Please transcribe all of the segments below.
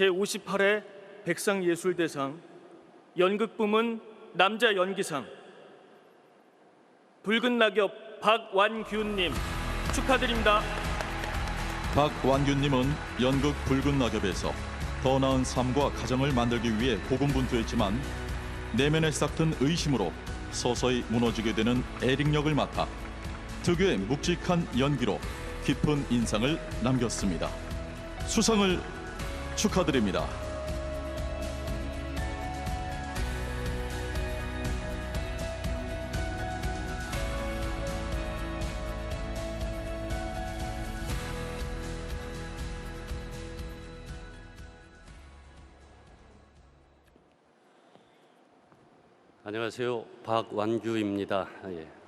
제58회 백상예술대상 연극 부문 남자 연기상 붉은 낙엽 박완규님 축하드립니다. 박완규님은 연극 붉은 낙엽에서 더 나은 삶과 가정을 만들기 위해 고군분투했지만 내면에 싹튼 의심으로 서서히 무너지게 되는 애릭역을 맡아 특유의 묵직한 연기로 깊은 인상을 남겼습니다. 수상을 축하드립니다. 안녕하세요. 박완규입니다. 아, 예.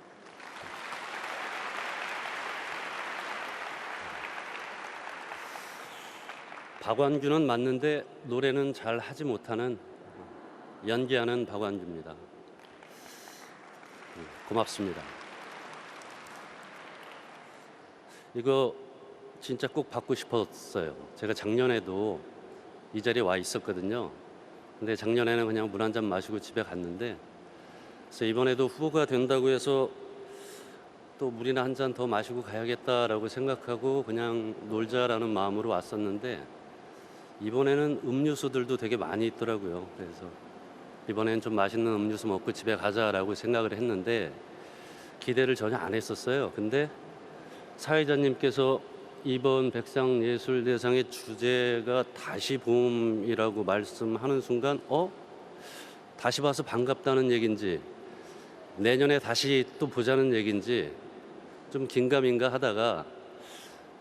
박완규는 맞는데 노래는 잘 하지 못하는 연기하는 박완규입니다. 음, 고맙습니다. 이거 진짜 꼭 받고 싶었어요. 제가 작년에도 이 자리에 와 있었거든요. 근데 작년에는 그냥 물 한 잔 마시고 집에 갔는데 그래서 이번에도 후보가 된다고 해서 또 물이나 한 잔 더 마시고 가야겠다라고 생각하고 그냥 놀자라는 마음으로 왔었는데 이번에는 음료수들도 되게 많이 있더라고요. 그래서 이번엔 좀 맛있는 음료수 먹고 집에 가자라고 생각을 했는데 기대를 전혀 안 했었어요. 근데 사회자님께서 이번 백상예술대상의 주제가 다시 봄이라고 말씀하는 순간 어? 다시 봐서 반갑다는 얘긴지 내년에 다시 또 보자는 얘긴지 좀 긴가민가 하다가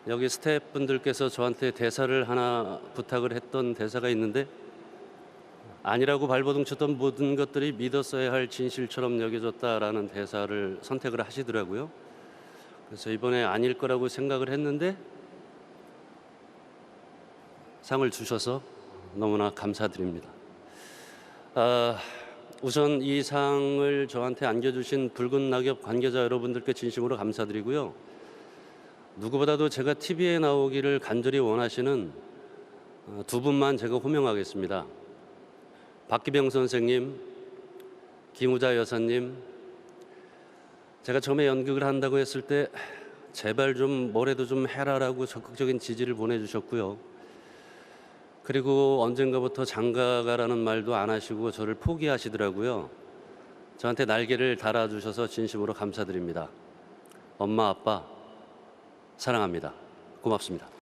여기 스태프분들께서 저한테 대사를 하나 부탁을 했던 대사가 있는데 아니라고 발버둥 쳤던 모든 것들이 믿었어야 할 진실처럼 여겨졌다라는 대사를 선택을 하시더라고요. 그래서 이번에 아닐 거라고 생각을 했는데 상을 주셔서 너무나 감사드립니다. 아, 우선 이 상을 저한테 안겨주신 붉은 낙엽 관계자 여러분들께 진심으로 감사드리고요. 누구보다도 제가 TV에 나오기를 간절히 원하시는 어, 두 분만 제가 호명하겠습니다. 박기병 선생님, 김우자 여사님, 제가 처음에 연극을 한다고 했을 때 제발 좀 뭐래도 좀 해라라고 적극적인 지지를 보내주셨고요. 그리고 언젠가부터 장가가라는 말도 안 하시고 저를 포기하시더라고요. 저한테 날개를 달아주셔서 진심으로 감사드립니다. 엄마, 아빠, 사랑합니다. 고맙습니다.